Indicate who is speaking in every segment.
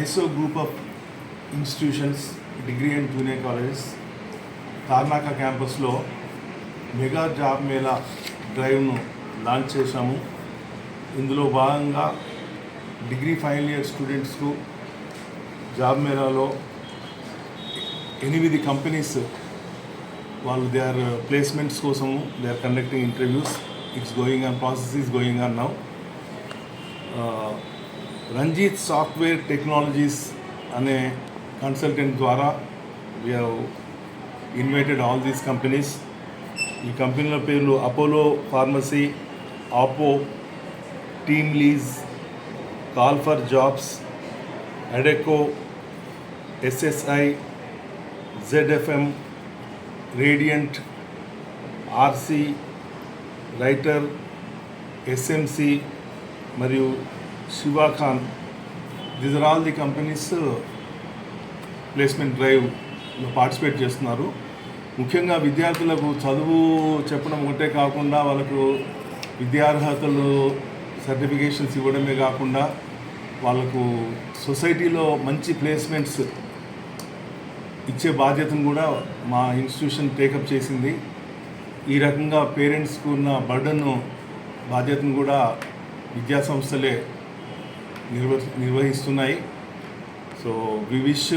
Speaker 1: ISO group of institutions degree and junior colleges Tarnaka క్యాంపస్లో mega job mela డ్రైవ్ను launch చేశాము. ఇందులో భాగంగా డిగ్రీ ఫైనల్ ఇయర్ స్టూడెంట్స్కు జాబ్ మేళాలో ఎనిమిది కంపెనీస్ వాళ్ళు దే ఆర్ ప్లేస్మెంట్స్ కోసము they are conducting interviews it's going on process is going on now Ranjith software technologies అనే కన్సల్టెంట్ ద్వారా we invited all these companies ఈ కంపెనీల పేర్లు అపోలో ఫార్మసీ ఆపో TeamLease call for jobs Adecco SSI ZFM Radiant RC Writer SMC మరియు శివాఖాన్ these are all the companies placement డ్రైవ్లో participate చేస్తున్నారు. ముఖ్యంగా విద్యార్థులకు చదువు చెప్పడం ఒకటే కాకుండా వాళ్ళకు విద్యార్హతలు సర్టిఫికేషన్స్ ఇవ్వడమే కాకుండా వాళ్ళకు సొసైటీలో మంచి ప్లేస్మెంట్స్ ఇచ్చే బాధ్యతను కూడా మా ఇన్స్టిట్యూషన్ టేకప్ చేసింది. ఈ రకంగా పేరెంట్స్కు ఉన్న బర్డన్ను బాధ్యతను కూడా విద్యాసంస్థలే నిర్వ నిర్వహిస్తున్నాయి. So we wish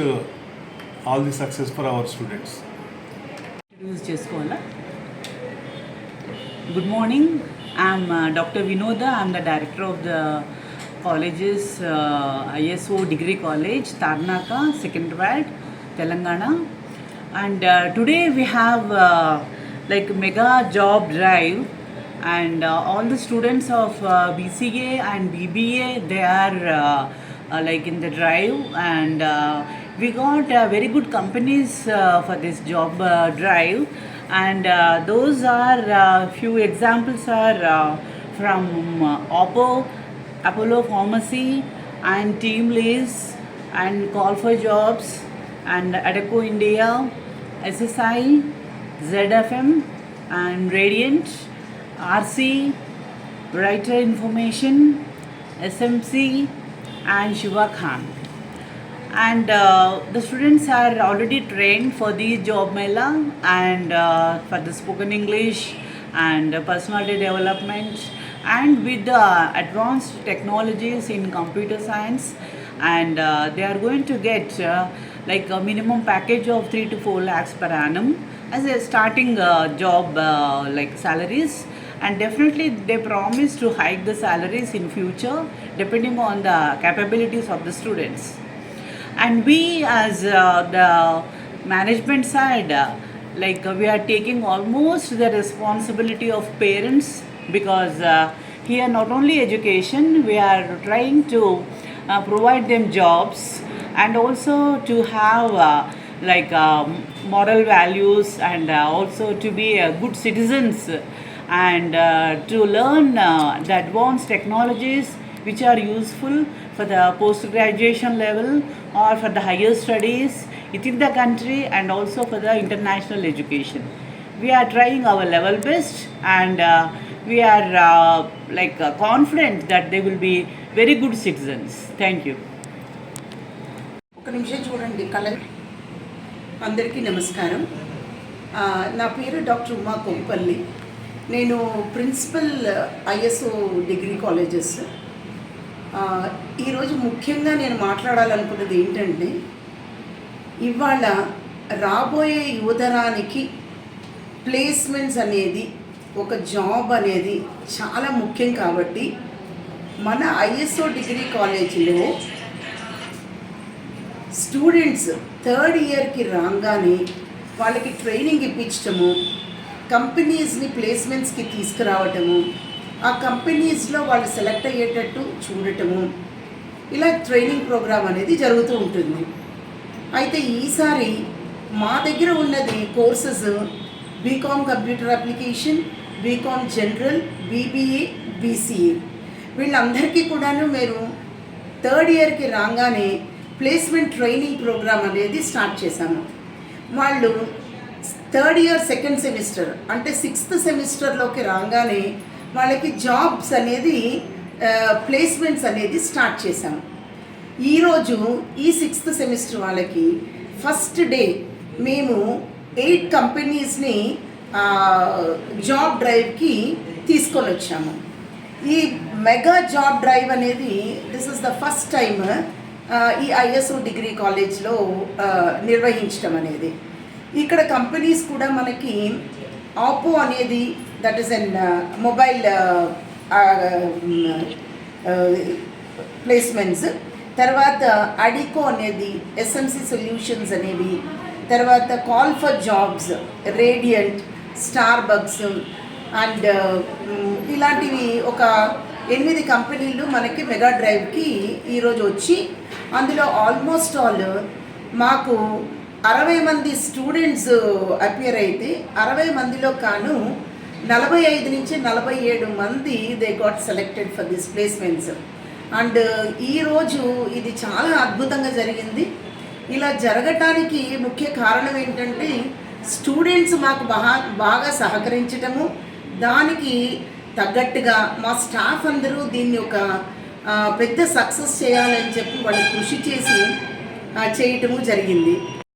Speaker 1: all the success for our students
Speaker 2: introduce చేసుకోవాలా? Good morning I'm doctor Vinoda I'm the director of the colleges ISO degree college Tarnaka Secunderabad Telangana and today we have like mega job drive and uh, all the students of uh, BCA and BBA they are uh, uh, like in the drive and uh, we got uh, very good companies for this job drive and those are few examples are from Oppo, Apollo Pharmacy and Team Lease and Call for Jobs and Adeco India, SSI, ZFM and Radiant. RC, Writer Information, SMC, and Shiva Khan. And uh, the students are already trained for the job mela and uh, for the spoken English and uh, personality development and with the advanced technologies in computer science and uh, they are going to get uh, like a minimum package of 3 to 4 lakhs per annum as a starting uh, job uh, like salaries and definitely they promise to hike the salaries in future depending on the capabilities of the students. And we as uh, the management side uh, like uh, we are taking almost the responsibility of parents because uh, here not only education we are trying to uh, provide them jobs and also to have uh, like um, moral values and also to be good citizens and uh, to learn uh, the advanced technologies which are useful for the post graduation level or for the higher studies within the country and also for the international education we are trying our level best and uh, we are uh, like uh, confident that they will be very good citizens thank you
Speaker 3: ఒక నిమిషం చూడండి కళ అందరికీ నమస్కారం నా పేరు doctor Uma Kompally నేను principal ISO degree colleges. ఈరోజు ముఖ్యంగా నేను మాట్లాడాలనుకున్నది ఏంటంటే ఇవాళ రాబోయే యువతరానికి ప్లేస్మెంట్స్ అనేది ఒక జాబ్ అనేది చాలా ముఖ్యం కాబట్టి మన ఐఎస్ఓ డిగ్రీ కాలేజీలో స్టూడెంట్స్ థర్డ్ ఇయర్కి రాగానే వాళ్ళకి ట్రైనింగ్ ఇప్పించటము కంపెనీస్ని ప్లేస్మెంట్స్కి తీసుకురావటము ఆ కంపెనీస్లో వాళ్ళు సెలెక్ట్ అయ్యేటట్టు చూడటము. ఇలా ట్రైనింగ్ ప్రోగ్రామ్ అనేది జరుగుతూ ఉంటుంది. అయితే ఈసారి మా దగ్గర ఉన్నది courses BCom computer application BCom general BBA BCA. వీళ్ళందరికీ కూడాను మీరు థర్డ్ ఇయర్కి రాగానే ప్లేస్మెంట్ ట్రైనింగ్ ప్రోగ్రామ్ అనేది స్టార్ట్ చేశాము. వాళ్ళు థర్డ్ ఇయర్ సెకండ్ సెమిస్టర్ అంటే సిక్స్త్ సెమిస్టర్లోకి రాగానే వాళ్ళకి జాబ్స్ అనేది ప్లేస్మెంట్స్ అనేది స్టార్ట్ చేశాము ఈరోజు ఈ సిక్స్త్ సెమిస్టర్ వాళ్ళకి ఫస్ట్ డే మేము ఎయిట్ కంపెనీస్ని జాబ్ డ్రైవ్కి తీసుకొని వచ్చాము. ఈ మెగా జాబ్ డ్రైవ్ అనేది this is the first time ఈ ఐఎస్ఓ డిగ్రీ కాలేజ్లో నిర్వహించడం అనేది. ఇక్కడ కంపెనీస్ కూడా మనకి ఆపో అనేది that is an mobile placements తర్వాత అడికో అనేది ఎస్ఎంసి సొల్యూషన్స్ అనేవి. తర్వాత call for jobs Radiant star bugs and ఇలాంటివి ఒక ఎనిమిది కంపెనీలు మనకి మెగా డ్రైవ్కి ఈరోజు వచ్చి అందులో ఆల్మోస్ట్ ఆల్ మాకు అరవై మంది స్టూడెంట్స్ అపియర్ అయితే అరవై మందిలో కాను నలభై ఐదు నుంచి నలభై ఏడు మంది they got selected for this placements and ఈరోజు ఇది చాలా అద్భుతంగా జరిగింది. ఇలా జరగటానికి ముఖ్య కారణం ఏంటంటే స్టూడెంట్స్ మాకు బాగా బాగా సహకరించటము దానికి తగ్గట్టుగా మా స్టాఫ్ అందరూ దీన్ని ఒక పెద్ద సక్సెస్ చేయాలని చెప్పి వాళ్ళు కృషి చేసి చేయటము జరిగింది.